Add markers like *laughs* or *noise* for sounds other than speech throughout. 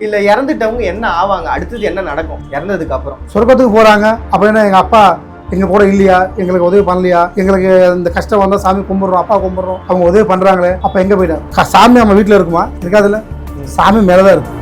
இல்ல இறந்துட்டவங்க என்ன ஆவாங்க? அடுத்தது என்ன நடக்கும்? இறந்ததுக்கு அப்புறம். சொர்க்கத்துக்கு போகிறாங்க அப்படின்னா எங்கள் அப்பா எங்கள் கூட இல்லையா? எங்களுக்கு உதவி பண்ணலையா? எங்களுக்கு இந்த கஷ்டம் வந்தால் சாமி கும்பிட்றோம் அப்பா கும்பிட்றோம். அவங்க உதவி பண்ணுறாங்களே அப்போ எங்கே போயிட்டாங்க சாமி நம்ம வீட்டில் இருக்குமா? இருக்காதுல்ல? சாமி மேலே தான் இருக்கும்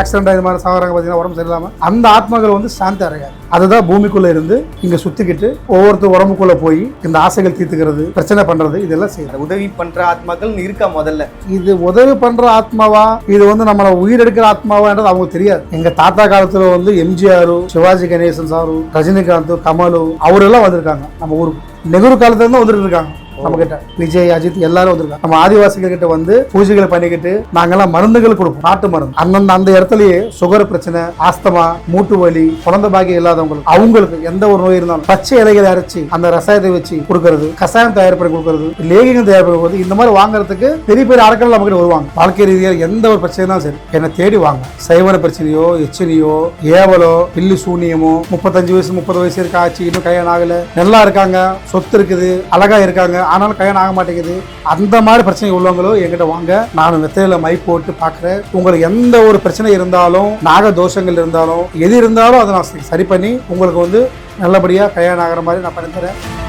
ஆக்சிடென்ட் இது மாதிரி சாகுறாங்க பார்த்தீங்கன்னா உடம்பு சரியில்லாமல் அந்த ஆத்மாக்கள் வந்து சாந்தி அடையாது. அதுதான் பூமிக்குள்ளே இருந்து இங்கே சுற்றிக்கிட்டு ஒவ்வொருத்தர் உடம்புக்குள்ளே போய் இந்த ஆசைகள் தீர்த்துக்கிறது பிரச்சனை பண்ணுறது இதெல்லாம் செய்யுது. அந்த உதவி பண்ற ஆத்மாக்கள் இருக்கா முதல்ல? இது உதவி பண்ற ஆத்மாவா? இது வந்து நம்மளை உயிர் எடுக்கிற ஆத்மாவான்றது அவங்களுக்கு தெரியாது. எங்க தாத்தா காலத்துல வந்து எம்ஜிஆர் சிவாஜி கணேசன் சாரு ரஜினிகாந்த் கமலு அவரெல்லாம் வந்திருக்காங்க. நம்ம ஊருக்கு. நெஹ்ரு காலத்துல இருந்து வந்துட்டு இருக்காங்க. நம்ம கிட்ட விஜய் அஜித் எல்லாரும் வந்திருக்காங்க. நம்ம ஆதிவாசிகள் கிட்ட வந்து பூஜைகளை பண்ணிக்கிட்டு நாங்கெல்லாம் மருந்துகள் கொடுப்போம். நாட்டு மருந்து. அந்தந்த அந்த இடத்துலயே சுகர் பிரச்சனை ஆஸ்தமா மூட்டு வலி குழந்தை பாக்கியம் இல்லாதவங்களுக்கு அவங்களுக்கு எந்த ஒரு நோய் இருந்தாலும் பச்சை இலைகளை அரைச்சி அந்த ரசாயத்தை வச்சு கொடுக்கறது கஷாயம் தயார் பண்ணி கொடுக்கறது லேகியம் தயார் பண்ணி கொடுக்கறது இந்த மாதிரி வாங்குறதுக்கு பெரிய பெரிய ஆட்கள் நம்ம கிட்ட வருவாங்க. வாழ்க்கை ரீதியாக எந்த ஒரு பிரச்சனையும் சரி என்னை தேடி வாங்க. சைவன பிரச்சனையோ எச்சனையோ ஏவலோ பில்லு சூனியமோ முப்பத்தஞ்சு வயசு முப்பது வயசு இருக்க ஆச்சு இன்னும் கல்யாணம் ஆகல நல்லா இருக்காங்க சொத்து இருக்குது அழகா இருக்காங்க ஆனாலும் கல்யாணம் ஆக மாட்டேங்குது. அந்த மாதிரி பிரச்சனை உள்ளவங்களும் எங்கிட்ட வாங்க. நான் வெத்தையில மை போட்டு பார்க்குறேன். உங்களுக்கு எந்த ஒரு பிரச்சனை இருந்தாலும் நாக தோஷங்கள் இருந்தாலும் எது இருந்தாலும் அதை நான் சரி- பண்ணி உங்களுக்கு வந்து நல்லபடியாக கல்யாணம் ஆகிற மாதிரி நான் பண்ணித்தரேன்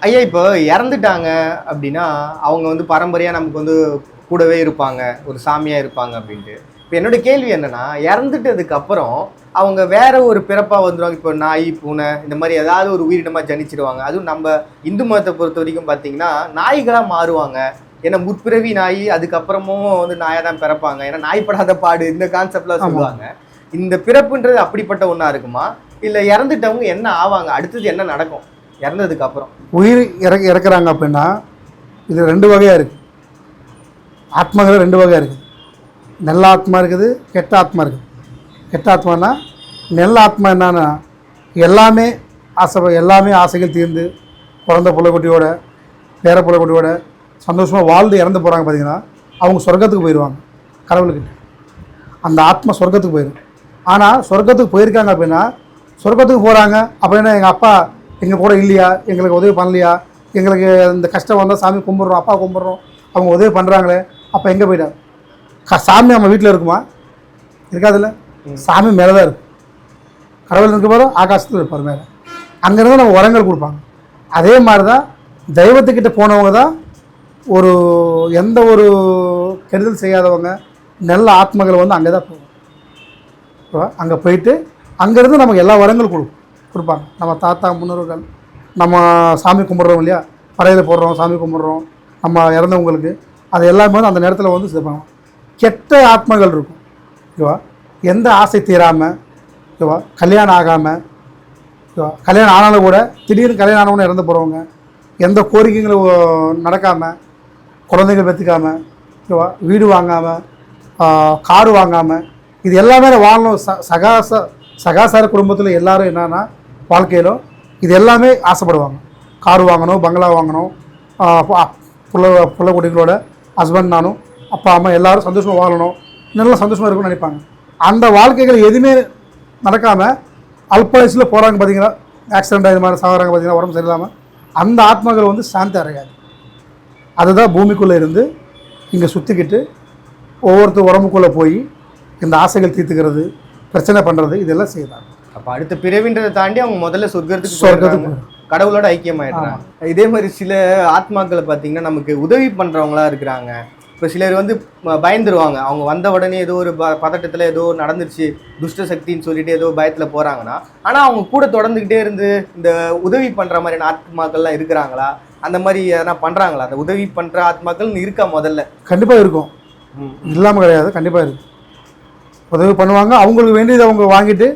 ஐயா இப்போ இறந்துட்டாங்க அப்படின்னா அவங்க வந்து பரம்பரையாக நமக்கு வந்து கூடவே இருப்பாங்க. ஒரு சாமியாக இருப்பாங்க அப்படின்ட்டு. இப்போ என்னோட கேள்வி என்னன்னா இறந்துட்டதுக்கு அப்புறம் அவங்க வேற ஒரு பிறப்பா வந்துருவாங்க. இப்போ நாய் பூனை இந்த மாதிரி ஏதாவது ஒரு உயிரினமா ஜனிச்சிடுவாங்க அதுவும் நம்ம இந்து மதத்தை பொறுத்த வரைக்கும் பார்த்தீங்கன்னா நாய்களா மாறுவாங்க. ஏன்னா முற்பிறவி நாய் அதுக்கப்புறமும் வந்து நாயா தான் பிறப்பாங்க. ஏன்னா நாய் படாத பாடு இந்த கான்செப்ட்லாம். சொல்லுவாங்க. இந்த பிறப்புன்றது அப்படிப்பட்ட ஒண்ணா இருக்குமா? இல்ல இறந்துட்டவங்க என்ன ஆவாங்க? அடுத்தது என்ன நடக்கும்? இறந்ததுக்கு அப்புறம். உயிர் இறக்க இறக்குறாங்க அப்படின்னா இது ரெண்டு வகையாக இருக்குது ஆத்மாக்கள் ரெண்டு வகையாக இருக்குது நல்ல ஆத்மா இருக்குது கெட்ட ஆத்மா இருக்குது. கெட்ட ஆத்மானா நல்ல ஆத்மா என்னன்னா எல்லாமே ஆசை எல்லாமே ஆசைகள் தீர்ந்து குழந்த பிள்ளைக்குட்டியோட பேர பிள்ளைக்குட்டியோட சந்தோஷமாக வாழ்ந்து இறந்து போகிறாங்க பார்த்தீங்கன்னா அவங்க சொர்க்கத்துக்கு போயிடுவாங்க கடவுள்கிட்ட. அந்த ஆத்மா சொர்க்கத்துக்கு போயிடும் ஆனால் சொர்க்கத்துக்கு போயிருக்காங்க அப்படின்னா சொர்க்கத்துக்கு போகிறாங்க அப்படின்னா எங்கள் அப்பா எங்கள் கூட இல்லையா எங்களுக்கு உதவி பண்ணலையா எங்களுக்கு இந்த கஷ்டம் வந்தால் சாமி கும்பிட்றோம் அப்பா கும்பிட்றோம் அவங்க உதவி பண்ணுறாங்களே அப்போ எங்கே போயிட்டார்? சாமி நம்ம வீட்டில் இருக்குமா? இருக்காதுல்ல? சாமி மேலே தான் இருக்கும் கடவுள் இருக்க போதும் ஆகாசத்தில் இருப்பார் மேலே. அங்கேருந்து நம்ம உரங்கள் கொடுப்பாங்க. அதே மாதிரி தான் தெய்வத்துக்கிட்ட போனவங்க தான் ஒரு எந்த ஒரு கெடுதல் செய்யாதவங்க நல்ல ஆத்மகள் வந்து அங்கே தான் போகும் அங்கே போயிட்டு அங்கேருந்து நமக்கு எல்லா வரங்களும் கொடு கொடுப்பாங்க. நம்ம தாத்தா முன்னோர்கள் நம்ம சாமி கும்பிட்றோம் இல்லையா? பறையில் போடுறோம் சாமி கும்பிட்றோம் நம்ம இறந்தவங்களுக்கு அது எல்லாமே வந்து அந்த நேரத்தில் வந்து சேர்ப்பாங்க கெட்ட ஆத்மகள் இருக்கும். ஓகேவா? எந்த ஆசை தீராமல் ஓகேவா? கல்யாணம் ஆகாமல் ஓகேவா? கல்யாணம் ஆனாலும் கூட திடீர்னு கல்யாணம் ஆனவங்க இறந்து போகிறவங்க எந்த கோரிக்கைகளும் நடக்காமல் குழந்தைகள் பெற்றுக்காமல் ஓகேவா? வீடு வாங்காமல் காரு வாங்காமல் இது எல்லாமே வாழணும். ச சகாச சகாசார குடும்பத்தில் எல்லோரும் என்னென்னா வாழ்க்கையிலும் இது எல்லாமே ஆசைப்படுவாங்க. கார் வாங்கணும் பங்களா வாங்கணும் புள்ள புள்ள குட்டிகளோட ஹஸ்பண்ட் நானும் அப்பா அம்மா எல்லாரும் சந்தோஷமாக வாழணும். நல்லா சந்தோஷமாக இருக்கும்னு நினைப்பாங்க. அந்த வாழ்க்கைகள் எதுவுமே நடக்காமல் அல்ப வயசில் போகிறாங்க பார்த்தீங்கன்னா ஆக்சிடென்ட் இது மாதிரி சாகுறாங்க பார்த்தீங்கன்னா உடம்பு சரியில்லாமல் அந்த ஆத்மாக்கள் வந்து சாந்தி அடையாது. அதுதான் பூமிக்குள்ளே இருந்து இங்கே சுற்றிக்கிட்டு ஒவ்வொருத்தர் உடம்புக்குள்ளே போய் இந்த ஆசைகள் தீர்த்துக்கிறது பிரச்சனை பண்ணுறது இதெல்லாம் செய்யறாங்க. அப்ப அடுத்த பிறவின்றதை தாண்டி அவங்க முதல்ல சொர்க்கத்துக்கு சொர்க்கத்துக்கு. கடவுளோட ஐக்கியமாயிடுறாங்க. இதே மாதிரி சில ஆத்மாக்களை பார்த்தீங்கன்னா நமக்கு உதவி பண்றவங்களா இருக்கிறாங்க. இப்போ சிலர் வந்து பயந்துருவாங்க. அவங்க வந்த உடனே ஏதோ ஒரு ப பதட்டத்தில் ஏதோ நடந்துருச்சு துஷ்ட சக்தின்னு சொல்லிட்டு ஏதோ பயத்தில் போகிறாங்கன்னா ஆனால் அவங்க கூட தொடர்ந்துக்கிட்டே இருந்து இந்த உதவி பண்ணுற மாதிரியான ஆத்மாக்கள்லாம் இருக்கிறாங்களா? அந்த மாதிரி எதனா பண்ணுறாங்களா அந்த உதவி பண்ணுற ஆத்மாக்கள் இருக்கா முதல்ல? கண்டிப்பாக இருக்கும். இல்லாமல் கிடையாது. கண்டிப்பாக இருக்குது உதவி பண்ணுவாங்க. அவங்களுக்கு வேண்டியதை அவங்க வாங்கிட்டு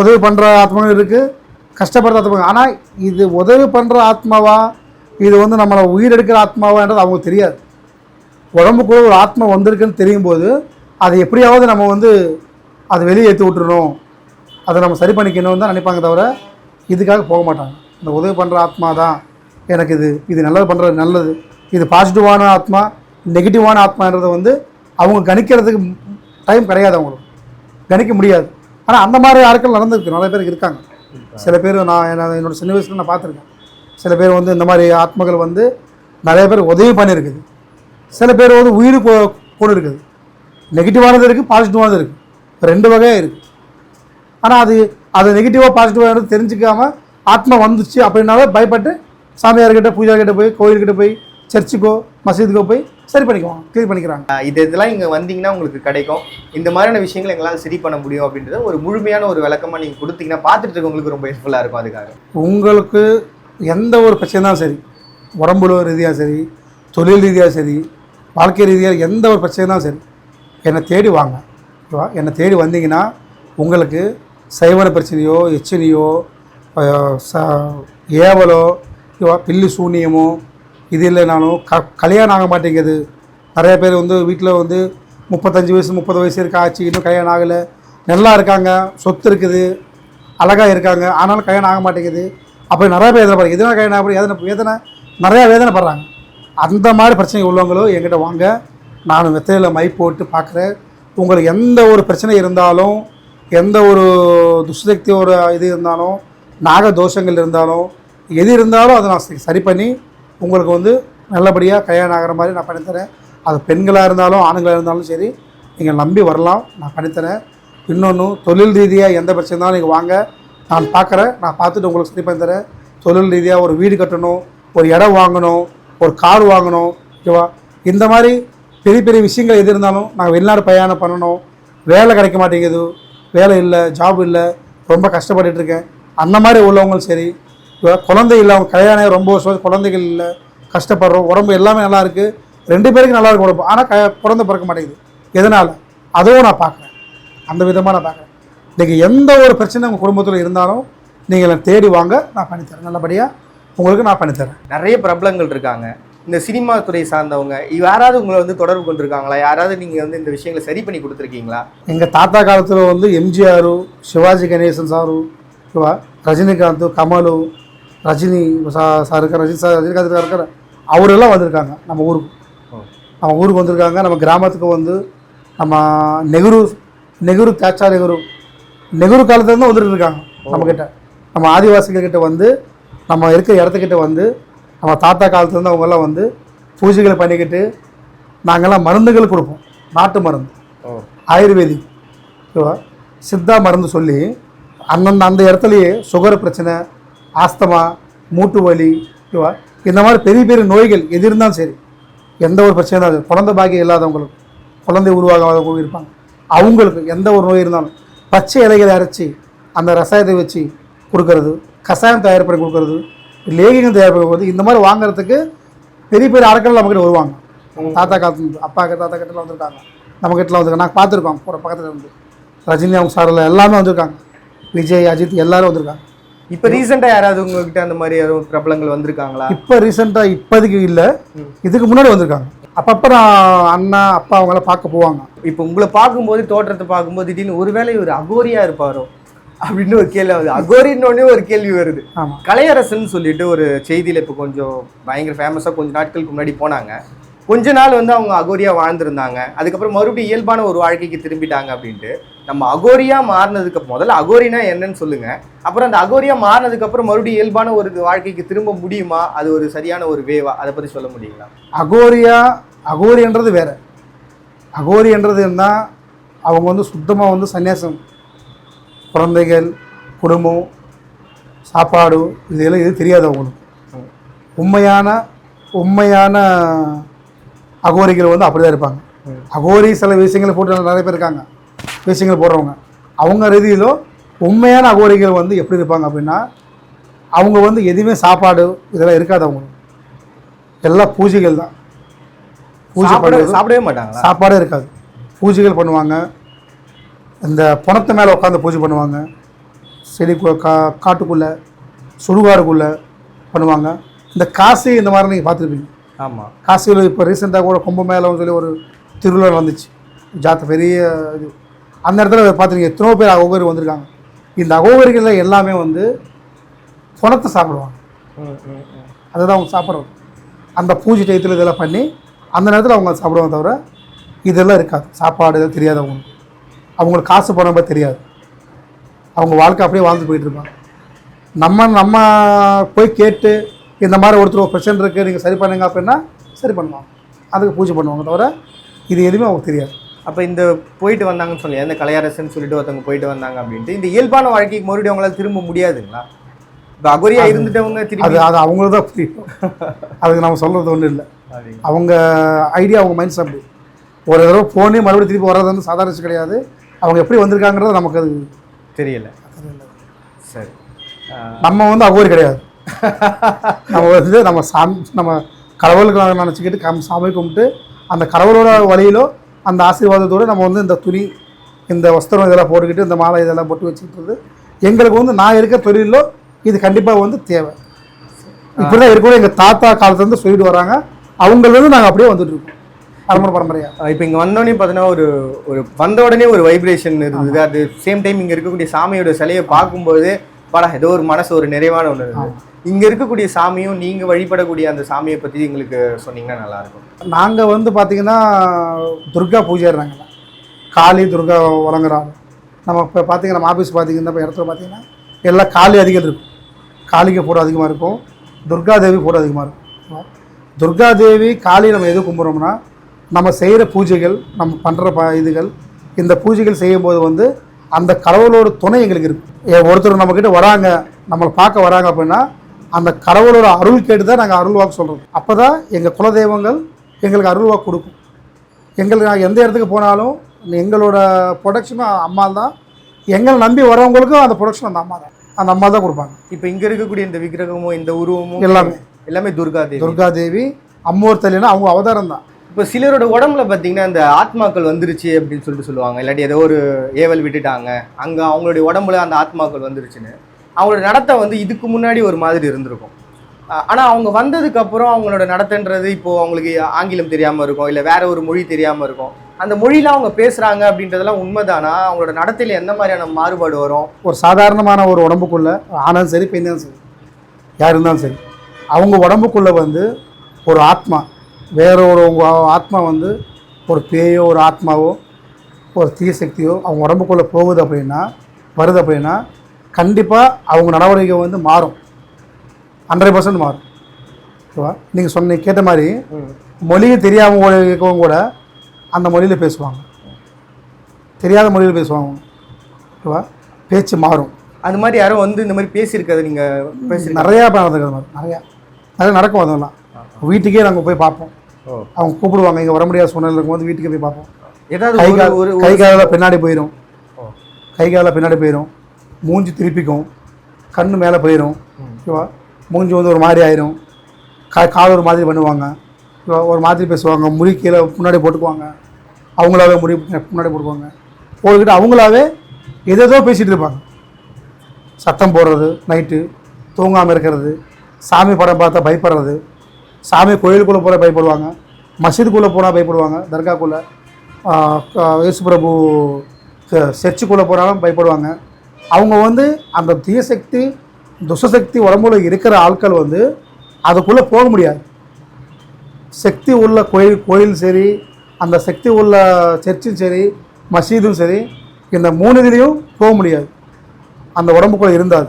உதவி பண்ணுற ஆத்மாவும் இருக்குது கஷ்டப்படுற ஆத்மா ஆனால் இது உதவி பண்ணுற ஆத்மாவா இது வந்து நம்மளை உயிர் எடுக்கிற ஆத்மாவான்றது அவங்களுக்கு தெரியாது. உடம்புக்குள்ள ஒரு ஆத்மா வந்திருக்குன்னு தெரியும் போது அதை எப்படியாவது நம்ம வந்து அதை வெளியே ஏற்றி விட்டுறணும். அதை நம்ம சரி பண்ணிக்கணும்னு தான் நினைப்பாங்க தவிர இதுக்காக போக மாட்டாங்க. இந்த உதவி பண்ணுற ஆத்மா தான் எனக்கு இது. இது நல்லது பண்ணுறது நல்லது. இது பாசிட்டிவான ஆத்மா நெகட்டிவான ஆத்மான்றதை வந்து அவங்க கணிக்கிறதுக்கு டைம் கிடையாது அவங்களுக்கு. கணிக்க முடியாது. ஆனால் அந்த மாதிரி ஆட்கள் நடந்திருக்கு. நிறைய பேருக்கு இருக்காங்க. சில பேர் நான் என்ன- என்னோட சின்ன வயசில் நான் பார்த்துருக்கேன். சில பேர் வந்து இந்த மாதிரி ஆத்மகள் வந்து நிறைய பேர் உதவி பண்ணியிருக்குது. சில பேர் வந்து உயிர் போ கூட இருக்குது நெகட்டிவானது இருக்குது பாசிட்டிவானது இருக்குது ரெண்டு வகையாக இருக்குது ஆனால் அது அது நெகட்டிவாக பாசிட்டிவாக தெரிஞ்சுக்காம ஆத்மா வந்துச்சு அப்படின்னாவே பயப்பட்டு சாமியார்கிட்ட பூஜார்கிட்ட போய் கோயில்கிட்ட போய் சர்ச்சுக்கோ மசீதுக்கோ போய் சரி பண்ணிக்குவாங்க க்ளீன் பண்ணிக்கிறாங்க. இது இதெல்லாம் இங்கே வந்தீங்கன்னா உங்களுக்கு கிடைக்கும். இந்த மாதிரியான விஷயங்களை எங்களால் சரி பண்ண முடியும் அப்படின்றத ஒரு முழுமையான ஒரு விளக்கமாக நீங்கள் கொடுத்தீங்கன்னா பார்த்துட்டு இருக்கவங்களுக்கு ரொம்ப யூஸ்ஃபுல்லாக இருக்கும் அதுக்காக. உங்களுக்கு எந்த ஒரு பிரச்சனையும் சரி உடம்புல ரீதியாக சரி தொழில் ரீதியாக சரி வாழ்க்கை ரீதியாக எந்த ஒரு பிரச்சனையும் சரி என்னை தேடி வாங்க. ஓகேவா? என்னை தேடி வந்தீங்கன்னா உங்களுக்கு சைவன பிரச்சனையோ எச்சனையோ ச ஏவலோ ஓகேவா? பில்லி சூனியமோ இது இல்லைனாலும் க கல்யாணம் ஆக மாட்டேங்குது. நிறைய பேர் வந்து வீட்டில் வந்து முப்பத்தஞ்சு வயசு முப்பது வயசு இருக்க ஆச்சு இன்னும் கல்யாணம் ஆகலை. நல்லா இருக்காங்க சொத்து இருக்குது அழகாக இருக்காங்க ஆனாலும் கல்யாணம் ஆக மாட்டேங்குது. அப்போ நிறைய பேர் எதிர்பார்க்கு எதனால் கல்யாணம் ஆக எதனை வேதனை நிறையா வேதனைப்படுறாங்க. அந்த மாதிரி பிரச்சனை உள்ளவங்களும் என்கிட்ட வாங்க. நான் வெத்தையில் மை போட்டு பார்க்குறேன் உங்களுக்கு எந்த ஒரு பிரச்சனை இருந்தாலும் எந்த ஒரு துஷ்சக்தியோட இது இருந்தாலும் நாக தோஷங்கள் இருந்தாலும் எது இருந்தாலும் அதை நான் சரி- சரி பண்ணி உங்களுக்கு வந்து நல்லபடியாக கல்யாணம் ஆகிற மாதிரி நான் பண்ணித்தரேன். அது பெண்களாக இருந்தாலும் ஆண்களாக இருந்தாலும் சரி நீங்கள் நம்பி வரலாம். நான் பண்ணித்தரேன். இன்னொன்று தொழில் ரீதியாக எந்த பிரச்சனை இருந்தாலும் நீங்கள் வாங்க. நான் பார்க்குறேன் நான் பார்த்துட்டு உங்களுக்கு சரி பண்ணி தரேன். தொழில் ரீதியாக ஒரு வீடு கட்டணும் ஒரு இடம் வாங்கணும் ஒரு கார் வாங்கணும் ஓகேவா? இந்த மாதிரி பெரிய பெரிய விஷயங்கள் எது இருந்தாலும் நாங்கள் வெளிநாடு பயணம் பண்ணணும். வேலை கிடைக்க மாட்டேங்குது. வேலை இல்லை ஜாப் இல்லை. ரொம்ப கஷ்டப்பட்டுட்டு இருக்கேன். அந்த மாதிரி உள்ளவங்களும் சரி குழந்தை குழந்தை அவங்க கல்யாணம் ரொம்ப வருஷம் குழந்தைகள் இல்லை கஷ்டப்படுறோம் உடம்பு எல்லாமே நல்லா இருக்குது ரெண்டு பேருக்கு நல்லா இருக்கும் உடம்பு. ஆனால் க குழந்தை பிறக்க மாட்டேங்குது. எதனால்? அதுவும் நான் பார்க்குறேன். அந்த விதமாக நான் பார்க்குறேன். இன்றைக்கி எந்த ஒரு பிரச்சனை உங்கள் குடும்பத்தில் இருந்தாலும் நீங்கள் தேடி வாங்க நான் பண்ணித்தரேன் நல்லபடியாக உங்களுக்கு நான் பண்ணித்தரேன் நிறைய பிரபலங்கள் இருக்காங்க. இந்த சினிமா துறை சார்ந்தவங்க யாராவது உங்களை வந்து தொடர்பு கொண்டிருக்காங்களா? யாராவது நீங்கள் வந்து இந்த விஷயங்களை சரி பண்ணி கொடுத்துருக்கீங்களா? எங்கள் தாத்தா காலத்தில் வந்து எம்ஜிஆர் சிவாஜி கணேசன் சாரு ஓகேவா ரஜினிகாந்த் கமலு ரஜினி சா சார் இருக்கார் ரஜினி சார் ரஜினிகாந்த் சார் இருக்கார். அவரெல்லாம் வந்திருக்காங்க. நம்ம ஊருக்கு நம்ம ஊருக்கு வந்திருக்காங்க. நம்ம கிராமத்துக்கு வந்து நம்ம நெஹ்ரு நெஹ்ரு தாச்சா நெஹ்ரு நெஹ்ரு காலத்துலேருந்து வந்துட்டு இருக்காங்க நம்மக்கிட்ட நம்ம ஆதிவாசிகள் கிட்ட வந்து நம்ம இருக்கிற இடத்துக்கிட்ட வந்து நம்ம தாத்தா காலத்துலேருந்து அவங்கெல்லாம் வந்து பூஜைகளை பண்ணிக்கிட்டு நாங்கள்லாம் மருந்துகள் கொடுப்போம். நாட்டு மருந்து. ஆயுர்வேதிக். ஓகேவா? சித்தா மருந்து சொல்லி அந்தந்த அந்த இடத்துலையே சுகர் பிரச்சனை ஆஸ்தமா மூட்டு வலி ஓகேவா? இந்த மாதிரி பெரிய பெரிய நோய்கள் எது இருந்தாலும் சரி எந்த ஒரு பிரச்சனை இருந்தாலும் சரி, குழந்தை பாக்கியம் இல்லாதவங்களுக்கு குழந்தை உருவாகாதவங்க இருப்பாங்க. அவங்களுக்கு எந்த ஒரு நோய் இருந்தாலும் பச்சை இலைகளை அரைச்சி அந்த ரசாயத்தை வச்சு கொடுக்கறது கஷாயம் தயார் பண்ணி கொடுக்கறது லேகியம் தயார் பண்ணி கொடுக்கறது இந்த மாதிரி வாங்குறதுக்கு பெரிய பெரிய ஆட்கள் நம்மக்கிட்ட வருவாங்க. தாத்தா காலத்து அப்பா தாத்தா கிட்டலாம் வந்திருக்காங்க. நம்ம கிட்டலாம் வந்திருக்காங்க. நாங்கள் பார்த்துருக்கோம் போகிற பக்கத்தில் இருந்து. ரஜினி அவங்க சாரில் எல்லாமே வந்திருக்காங்க. விஜய் அஜித் எல்லாரும் வந்திருக்காங்க. இப்போ ரீசெண்டாக யாராவது உங்ககிட்ட அந்த மாதிரி யாரும் பிரபலங்கள் வந்திருக்காங்களா? இப்போ ரீசெண்டாக இப்போதைக்கு இல்லை. இதுக்கு முன்னாடி வந்திருக்காங்க. அப்பப்போ நான் அண்ணா அப்பா அவங்களாம் பார்க்க போவாங்க. இப்போ உங்களை பார்க்கும்போது தோற்றத்தை பார்க்கும்போது திடீர்னு ஒருவேளை ஒரு அகோரியா இருப்பாரோ? அப்படின்னு ஒரு கேள்வி வருது. அகோரின்னொடனே ஒரு கேள்வி வருது. கலையரசன் சொல்லிட்டு ஒரு செய்தியில் இப்போ கொஞ்சம் பயங்கர ஃபேமஸாக கொஞ்சம் நாட்களுக்கு முன்னாடி போனாங்க. கொஞ்ச நாள் வந்து அவங்க அகோரியா வாழ்ந்திருந்தாங்க. அதுக்கப்புறம் மறுபடியும் இயல்பான ஒரு வாழ்க்கைக்கு திரும்பிட்டாங்க அப்படின்ட்டு. நம்ம அகோரியா மாறினதுக்கு முதல்ல அகோரினா என்னன்னு சொல்லுங்க. அப்புறம் அந்த அகோரியா மாறினதுக்கு அப்புறம் மறுபடியும் இயல்பான ஒரு வாழ்க்கைக்கு திரும்ப முடியுமா? அது ஒரு சரியான ஒரு வேவா? அதை பத்தி சொல்ல முடியுங்களா? அகோரியா அகோரியன்றது வேற. அகோரியன்றது என்ன? அவங்க வந்து சுத்தமாக வந்து சன்னியாசம் குழந்தைகள் குடும்பம் சாப்பாடு இதெல்லாம் எது தெரியாது அவங்களுக்கு. உண்மையான உண்மையான அகோரிகள் வந்து அப்படி தான் இருப்பாங்க. அகோரி சில விஷயங்களை போட்டு நிறைய பேர் இருக்காங்க. விஷயங்கள் போடுறவங்க. அவங்க ரீதியிலோ உண்மையான அகோரிகள் வந்து எப்படி இருப்பாங்க அப்படின்னா அவங்க வந்து எதுவுமே சாப்பாடு இதெல்லாம் இருக்காது அவங்களுக்கு. எல்லாம் பூஜைகள் தான். பூஜை சாப்பிடவே மாட்டாங்களா? சாப்பாடே இருக்காது. பூஜைகள் பண்ணுவாங்க. இந்த புணத்து மேலே உட்காந்து பூஜை பண்ணுவாங்க. செடி கு- காட்டுக்குள்ளே சுடுகாடுக்குள்ளே பண்ணுவாங்க. இந்த காசி இந்த மாதிரி நீங்கள் பார்த்துருப்பீங்க. ஆமா. காசியில் இப்போ ரீசெண்டாக கூட கும்பமேளம்னு சொல்லி ஒரு திருவிழா வந்துச்சு ஜாத்த பெரிய இது. அந்த இடத்துல பார்த்துருக்கீங்க. எத்தனோ பேர் அகோகரி வந்திருக்காங்க. இந்த அகோகரிகளில் எல்லாமே வந்து புணத்தை சாப்பிடுவாங்க. அதுதான் அவங்க சாப்பிட்றது. அந்த பூஜை டயத்தில் இதெல்லாம் பண்ணி அந்த நேரத்தில் அவங்க சாப்பிடுவாங்க தவிர இதெல்லாம் இருக்காது. சாப்பாடு இதெல்லாம் தெரியாது அவங்களுக்கு அவங்களுக்கு காசு பற்றி தெரியாது. அவங்க வாழ்க்கை அப்படியே வாழ்ந்து போயிட்டு இருப்பாங்க. நம்ம நம்ம போய் கேட்டு இந்த மாதிரி ஒருத்தர் ஒரு பிரச்சனை இருக்குது நீங்கள் சரி பண்ணுங்க அப்படின்னா சரி பண்ணுவாங்க. அதுக்கு பூஜை பண்ணுவாங்க தவிர இது எதுவுமே அவங்களுக்கு தெரியாது. அப்ப இந்த போயிட்டு வந்தாங்கன்னு சொல்லி இந்த கலையரசன் சொல்லிட்டு ஒருத்தவங்க போயிட்டு வந்தாங்க அப்படின்ட்டு இந்த இயல்பான வாழ்க்கைக்கு மறுபடியும் அவங்களால திரும்ப முடியாதுங்களா? இப்ப அகோரியா இருந்துட்டவங்க அது திரும்பி அது அவங்களுக்கு தான் புரியும். அதுக்கு நம்ம சொல்கிறது ஒன்றும் இல்லை. அவங்க ஐடியா அவங்க மைண்ட் அப்படி. ஒரு தடவை போனே மறுபடியும் திருப்பி வர்றது வந்து சாதாரண கிடையாது. அவங்க எப்படி வந்திருக்காங்கிறது நமக்கு அது தெரியல. சரி. நம்ம வந்து அகோரி கிடையாது. நம்ம வந்து நம்ம சாமி நம்ம கடவுளுக்கு நினச்சிக்கிட்டு கம் சாமி கும்பிட்டு அந்த கடவுளோட வழியிலோ அந்த ஆசீர்வாதத்தோடு நம்ம வந்து இந்த துணி இந்த வஸ்திரம் இதெல்லாம் போட்டுக்கிட்டு இந்த மாலை இதெல்லாம் போட்டு வச்சுக்கிட்டு எங்களுக்கு வந்து நான் இருக்க தொழிலோ இது கண்டிப்பாக வந்து தேவை. இப்படி தான் இருக்கணும் எங்கள் தாத்தா காலத்துலேருந்து சொல்லிட்டு வராங்க. அவங்கலேருந்து நாங்கள் அப்படியே வந்துட்டு இருக்கோம். பரம்பரை பரம்பரையாக ஆஹ் இப்ப இங்க வந்தோடனே பார்த்தீங்கன்னா ஒரு ஒரு வந்த உடனே ஒரு வைப்ரேஷன் இருந்தது. அது சேம் டைம் இங்க இருக்கக்கூடிய சாமியோட சிலையை பார்க்கும்போது படா ஏதோ ஒரு மனசு ஒரு நிறைவான ஒன்று இருந்தது இங்க இருக்கக்கூடிய சாமியும் நீங்க வழிபடக்கூடிய அந்த சாமியை பத்தி எங்களுக்கு சொன்னீங்கன்னா நல்லா இருக்கும். நாங்கள் வந்து பார்த்திங்கன்னா துர்கா பூஜைறாங்க காளி துர்கா வழங்குறாங்க நம்ம இப்போ பார்த்தீங்கன்னா நம்ம ஆஃபீஸ் பார்த்தீங்கன்னா இப்போ இடத்துல பார்த்தீங்கன்னா எல்லாம் காளி அதிகம் இருக்கும். காளிக்கு ஃபோட்டோ அதிகமாக இருக்கும். துர்கா தேவி ஃபோட்டோ அதிகமாக இருக்கும். துர்கா தேவி காளி நம்ம எது கும்பிட்றோம்னா நம்ம செய்கிற பூஜைகள் நம்ம பண்ணுற ப இதுகள் இந்த பூஜைகள் செய்யும்போது வந்து அந்த கடவுளோட துணை எங்களுக்கு இருக்கும் ஏ, ஒருத்தர் நம்மக்கிட்ட வராங்க நம்மளை பார்க்க வராங்க அப்படின்னா அந்த கடவுளோட அருள் கேட்டு தான் நாங்கள் அருள் வாக்கு சொல்கிறோம் அப்போ தான் எங்கள் குலதெய்வங்கள் எங்களுக்கு அருள் வாக்கு கொடுக்கும். எங்களுக்கு நான் எந்த இடத்துக்கு போனாலும் எங்களோட ப்ரொடக்ஷனும் அம்மா தான். எங்களை நம்பி வரவங்களுக்கும் அந்த ப்ரொடக்ஷன் அந்த அம்மா தான். அந்த அம்மா தான் கொடுப்பாங்க. இப்ப இங்க இருக்கக்கூடிய இந்த விக்கிரகமும் இந்த உருவமும் எல்லாமே. எல்லாமே துர்கா தேவி. துர்கா தேவி அம்மோர் தலைனா அவங்க அவதாரம் தான். இப்போ சிலரோட உடம்புல பார்த்தீங்கன்னா இந்த ஆத்மாக்கள் வந்துருச்சு அப்படின்னு சொல்லிட்டு சொல்லுவாங்க. இல்லாட்டி ஏதோ ஒரு ஏவல் விட்டுட்டாங்க. அங்கே அவங்களுடைய உடம்புல அந்த ஆத்மாக்கள் வந்துருச்சுன்னு. அவங்களோட நடத்தை வந்து இதுக்கு முன்னாடி ஒரு மாதிரி இருந்திருக்கும். ஆனால் அவங்க வந்ததுக்கப்புறம் அவங்களோட நடத்தன்றது இப்போது அவங்களுக்கு ஆங்கிலம் தெரியாமல் இருக்கும். இல்லை வேற ஒரு மொழி தெரியாமல் இருக்கும். அந்த மொழியில் அவங்க பேசுகிறாங்க அப்படின்றதெல்லாம் உண்மைதானா? அவங்களோட நடத்தையில் எந்த மாதிரியான மாறுபாடு வரும்? ஒரு சாதாரணமான ஒரு உடம்புக்குள்ளே ஆனாலும் சரி பெண்ணாலும் சரி யார் இருந்தாலும் சரி அவங்க உடம்புக்குள்ளே வந்து ஒரு ஆத்மா வேற ஒரு உங்க ஆத்மா வந்து ஒரு பேயோ ஒரு ஆத்மாவோ ஒரு தீய சக்தியோ அவங்க உடம்புக்குள்ளே போகுது அப்படின்னா வருது அப்படின்னா கண்டிப்பாக அவங்க நடவடிக்கை வந்து மாறும். ஹண்ட்ரட் பர்சன்ட் மாறும். ஓகேவா? நீங்கள் சொன்ன கேட்ட மாதிரி மொழியை தெரியாமல் இருக்கவங்க கூட அந்த மொழியில் பேசுவாங்க. தெரியாத மொழியில் பேசுவாங்க. ஓகேவா? பேச்சு மாறும். அந்த மாதிரி யாரும் வந்து இந்த மாதிரி பேசியிருக்காது நீங்க பேசி நிறையா நடந்துக்கிறது மாதிரி. நிறையா. நிறையா நடக்கும் அதெல்லாம். வீட்டுக்கே நாங்கள் போய் பார்ப்போம். அவங்க கூப்பிடுவாங்க இங்கே வர முடியாத சூழ்நிலை இருக்கும்போது வீட்டுக்கே போய் பார்ப்போம். ஏதாவது ஒரு- கை காலில் பின்னாடி போயிடும். கை காலில் பின்னாடி போயிடும் மூஞ்சி திருப்பிக்கும். கண்ணு மேலே போயிடும் ஓகேவா? மூஞ்சி வந்து ஒரு மாதிரி ஆயிரும். கா கால் ஒரு மாதிரி பண்ணுவாங்க. ஒரு மாதிரி பேசுவாங்க. முடி கீழே முன்னாடி போட்டுக்குவாங்க. அவங்களாவே முடி முன்னாடி போட்டுக்குவாங்க. போட்டுக்கிட்டு அவங்களாவே எதேதோ பேசிகிட்டு இருப்பாங்க. சத்தம் போடுறது நைட்டு தூங்காமல் இருக்கிறது சாமி படம் பார்த்தா பயப்படுறது சாமி கோயிலுக்குள்ளே போகிற பயப்படுவாங்க. மசீதுக்குள்ளே போனால் பயப்படுவாங்க. தர்காக்குள்ளே. இயேசு பிரபு சர்ச்சுக்குள்ளே போனாலும் பயப்படுவாங்க. அவங்க வந்து அந்த தீயசக்தி துஷசக்தி உடம்புல இருக்கிற ஆட்கள் வந்து அதுக்குள்ளே போக முடியாது. சக்தி உள்ள கோயில் கோயில் சரி அந்த சக்தி உள்ள சர்ச்சும் சரி மசீதும் சரி இந்த மூணு இதுலேயும் போக முடியாது. அந்த உடம்புக்குள்ளே இருந்தாது.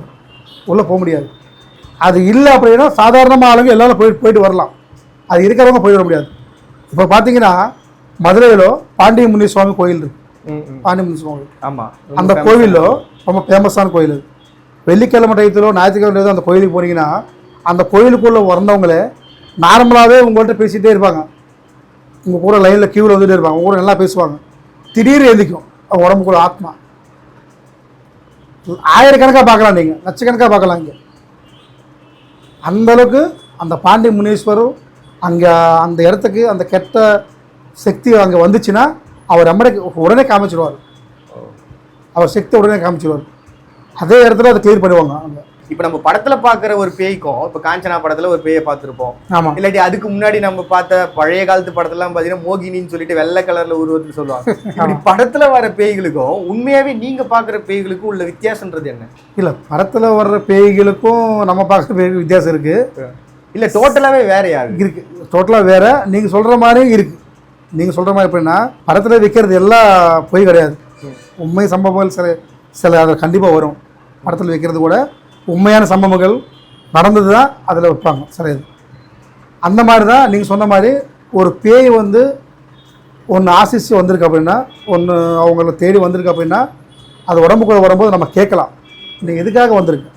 உள்ளே போக முடியாது. அது இல்லை அப்படின்னா சாதாரணமாக ஆளுங்க எல்லாரும் போயிட்டு போயிட்டு வரலாம். அது இருக்கிறவங்க போயிட முடியாது. இப்போ பார்த்தீங்கன்னா மதுரையில் பாண்டிய முனி சுவாமி கோயில் இருக்கு. பாண்டிய முனி சுவாமி ஆமா. அந்த கோவிலில் ரொம்ப ஃபேமஸான கோயில் அது. வெள்ளிக்கிழமை டயத்திலோ ஞாயிற்றுக்கிழமை டயத்திலோ அந்த கோயிலுக்கு போனீங்கன்னா அந்த கோயிலுக்குள்ளே வந்தவங்களே நார்மலாகவே உங்கள்கிட்ட பேசிகிட்டே இருப்பாங்க. உங்கள் கூட லைனில் க்யூவில் வந்துட்டே இருப்பாங்க. உங்க கூட நல்லா பேசுவாங்க. திடீர்னு எழுந்திக்கும் உடம்புக்குள்ள ஆத்மா. ஆயிரக்கணக்காக பார்க்கலாம் நீங்கள் லட்சக்கணக்காக பார்க்கலாம் இங்கே. அந்த அளவுக்கு அந்த பாண்டி முனீஸ்வரர் அங்கே அந்த இடத்துக்கு அந்த கெட்ட சக்தி அங்கே வந்துச்சுன்னா அவர் நம்மளே உடனே காமிச்சிடுவார் அவர் சக்தி உடனே காமிச்சிடுவார் அதே இடத்துல அதை கிளியர் பண்ணுவாங்க அங்கே. இப்போ நம்ம படத்துல பார்க்குற ஒரு பேய்க்கும் இப்போ காஞ்சனா படத்துல ஒரு பேயை பார்த்துருப்போம். இல்லாட்டி அதுக்கு முன்னாடி நம்ம பார்த்த பழைய காலத்து படத்துலாம் பார்த்தீங்கன்னா மோகினின்னு சொல்லிட்டு வெள்ளை கலர்ல உருவத்தில் சொல்லுவாங்க. *laughs* இப்படி படத்துல வர பேய்களுக்கும் உண்மையாவே நீங்க பார்க்குற பேய்களுக்கும் உள்ள வித்தியாசம்ன்றது என்ன? இல்லை படத்தில் வர்ற பேய்களுக்கும் நம்ம பார்க்குற பேய்களுக்கும் வித்தியாசம் இருக்குது இல்ல டோட்டலாவே வேறையா அது இருக்குது டோட்டலாக வேறு நீங்கள் சொல்கிற மாதிரியும் இருக்குது நீங்கள் சொல்கிற மாதிரி எப்படின்னா படத்தில் விற்கிறது எல்லாம் பொய் கிடையாது. உண்மை சம்பவங்கள் சில சில அதில் கண்டிப்பாக வரும். படத்தில் வைக்கிறது கூட உண்மையான சம்பவங்கள் நடந்தது தான் அதில் வைப்பாங்க. சில இது அந்த மாதிரி தான் நீங்கள் சொன்ன மாதிரி ஒரு பேய் வந்து ஒன்று ஆசிச்சு வந்திருக்கு அப்படின்னா ஒன்று அவங்கள தேடி வந்திருக்கு அப்படின்னா அது உடம்புக்குள்ளே வரும்போது நம்ம கேட்கலாம். நீ எதுக்காக வந்திருக்க?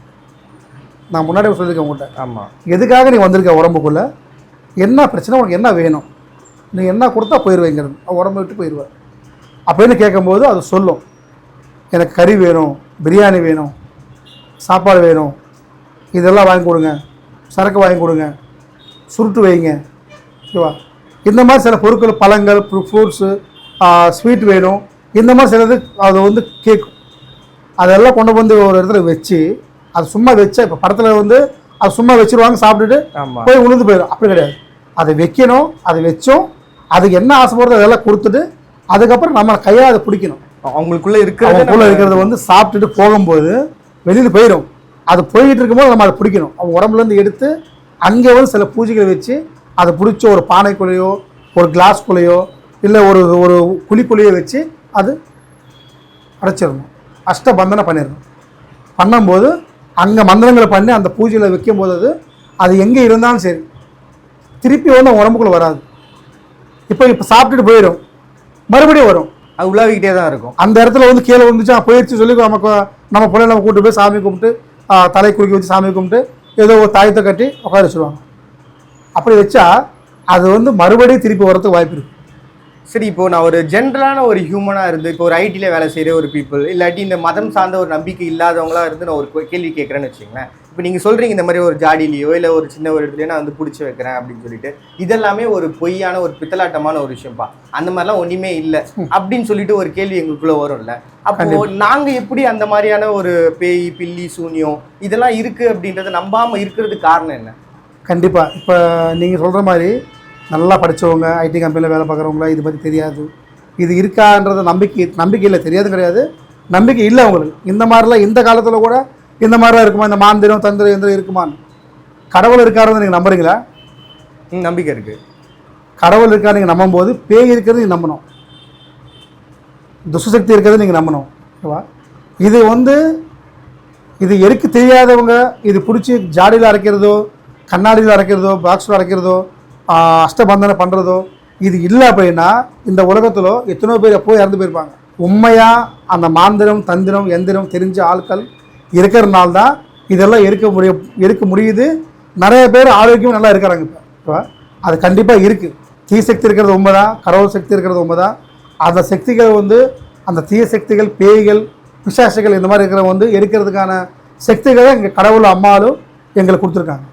நான் முன்னாடியே சொல்லியிருக்கேன் உங்கள்கிட்ட ஆமாம் எதுக்காக நீ வந்திருக்க உடம்புக்குள்ளே? என்ன பிரச்சனை? உனக்கு என்ன வேணும்? நீ என்ன கொடுத்தா போயிடுவேங்கிறது உடம்பு விட்டு போயிடுவேன் அப்படின்னு கேட்கும்போது அது சொல்லும். எனக்கு கறி வேணும் பிரியாணி வேணும் சாப்பாடு வேணும். இதெல்லாம் வாங்கி கொடுங்க. சரக்கு வாங்கி கொடுங்க. சுருட்டு வைங்க. ஓகேவா? இந்த மாதிரி சில பொருட்கள் பழங்கள் ஃப்ரூட்ஸு ஸ்வீட் வேணும். இந்த மாதிரி சிலது அது வந்து கேட்கும். அதெல்லாம் கொண்டு வந்து ஒரு இடத்துல வச்சு அது சும்மா வச்சா இப்போ படத்தில் வந்து அது சும்மா வச்சிருவாங்க சாப்பிட்டுட்டு போய் உளுந்து போயிடும் அப்படி கிடையாது. அதை வைக்கணும் அதை வச்சோம். அதுக்கு என்ன ஆசைப்படுறதோ அதெல்லாம் கொடுத்துட்டு அதுக்கப்புறம் நம்ம கையால் அதை பிடிக்கணும். அவங்களுக்குள்ள அவங்களுக்குள்ள இருக்கிறத வந்து சாப்பிட்டுட்டு போகும்போது வெளியில் போயிடும் அது போயிட்டு இருக்கும்போது நம்ம அதை பிடிக்கணும். அவங்க உடம்புலேருந்து எடுத்து அங்கே வந்து சில பூஜைகளை வச்சு அதை பிடிச்ச ஒரு பானைக்குள்ளேயோ ஒரு கிளாஸ்குள்ளேயோ இல்லை ஒரு ஒரு குழிக்குள்ளேயோ வச்சு அது அடைச்சிடணும். அஷ்டபந்தனை பண்ணிடணும். பண்ணும்போது அங்கே மந்திரங்களை பண்ணி அந்த பூஜையில் வைக்கும்போது அது அது எங்கே இருந்தாலும் சரி திருப்பி வந்து உடம்புக்குள்ளே வராது. இப்போ இப்போ சாப்பிட்டுட்டு போயிடும். மறுபடியும் வரும். அது உலாவிக்கிட்டே தான் இருக்கும். அந்த இடத்துல வந்து கீழே வந்துச்சு போயிடுச்சு சொல்லி நமக்கு நம்ம பிள்ளை நம்ம கூப்பிட்டு போய் சாமி கும்பிட்டு தலை குலுக்கி வச்சு சாமி கும்பிட்டு ஏதோ ஒரு தாயத்தை கட்டி உட்கார வச்சுருவாங்க. அப்படி வச்சா அது வந்து மறுபடியும் திருப்பி வரதுக்கு வாய்ப்பு இருக்குது சரி இப்போ நான் ஒரு ஜென்ரலான ஒரு ஹியூமனாக இருந்து இப்போ ஒரு ஐடியில் வேலை செய்கிற ஒரு பீப்புள் இல்லாட்டி இந்த மதம் சார்ந்த ஒரு நம்பிக்கை இல்லாதவங்களா இருந்து நான் ஒரு கேள்வி கேட்குறேன்னு வச்சுங்களேன் இப்போ நீங்கள் சொல்கிறீங்க இந்த மாதிரி ஒரு ஜாடிலையோ இல்லை ஒரு சின்ன ஒரு இடத்துலையோ நான் வந்து பிடிச்சி வைக்கிறேன் அப்படின்னு சொல்லிட்டு இதெல்லாமே ஒரு பொய்யான ஒரு பித்தலாட்டமான ஒரு விஷயம்ப்பா. அந்த மாதிரிலாம் ஒன்றுமே இல்லை அப்படின்னு சொல்லிட்டு ஒரு கேள்வி எங்களுக்குள்ள வரும்ல. அப்போ நாங்கள் எப்படி அந்த மாதிரியான ஒரு பேய் பில்லி சூன்யம் இதெல்லாம் இருக்குது அப்படின்றத நம்பாமல் இருக்கிறதுக்கு காரணம் என்ன? கண்டிப்பாக இப்போ நீங்கள் சொல்கிற மாதிரி நல்லா படித்தவங்க ஐடி கம்பெனியில் வேலை பார்க்குறவங்கள இது பற்றி தெரியாது. இது இருக்கான்றது நம்பிக்கை நம்பிக்கை இல்லை தெரியாது கிடையாது. நம்பிக்கை இல்லை அவங்களுக்கு. இந்த மாதிரிலாம் இந்த காலத்தில் கூட இந்த மாதிரிலாம் இருக்குமா? இந்த மாந்திரம் தந்திரம் எந்திரம் இருக்குமான்னு. கடவுள் இருக்காருன்னு நீங்கள் நம்புறீங்களா? நம்பிக்கை இருக்குது கடவுள் இருக்கா நீங்கள் நம்பும்போது பேய் இருக்கிறது நீங்கள் நம்பணும். துஷ்சக்தி இருக்கிறது நீங்கள் நம்பணும். ஓகேவா? இது வந்து இது எருக்கு தெரியாதவங்க இது பிடிச்சி ஜாடியில் அரைக்கிறதோ கண்ணாடியில் அரைக்கிறதோ பாக்ஸில் அரைக்கிறதோ அஷ்டபந்தனை பண்ணுறதோ இது இல்லை அப்படின்னா இந்த உலகத்தில் எத்தனையோ பேர் எப்போ இறந்து போயிருப்பாங்க. உண்மையாக அந்த மாந்திரம் தந்திரம் எந்திரம் தெரிஞ்ச ஆட்கள் இருக்கிறனால தான் இதெல்லாம் எடுக்க முடிய எடுக்க முடியுது. நிறைய பேர் ஆரோக்கியம் நல்லா இருக்கிறாங்க இப்போ. இப்போ அது கண்டிப்பாக இருக்குது தீ சக்தி இருக்கிறது உண்மை தான் கடவுள் சக்தி இருக்கிறது உண்மை தான் அந்த சக்திகள் வந்து அந்த தீய சக்திகள் பேய்கள் பிசாசுகள் இந்த மாதிரி இருக்கிறவங்க வந்து எடுக்கிறதுக்கான சக்திகளை எங்கள் கடவுள் அம்மாலும் எங்களுக்கு கொடுத்துருக்காங்க.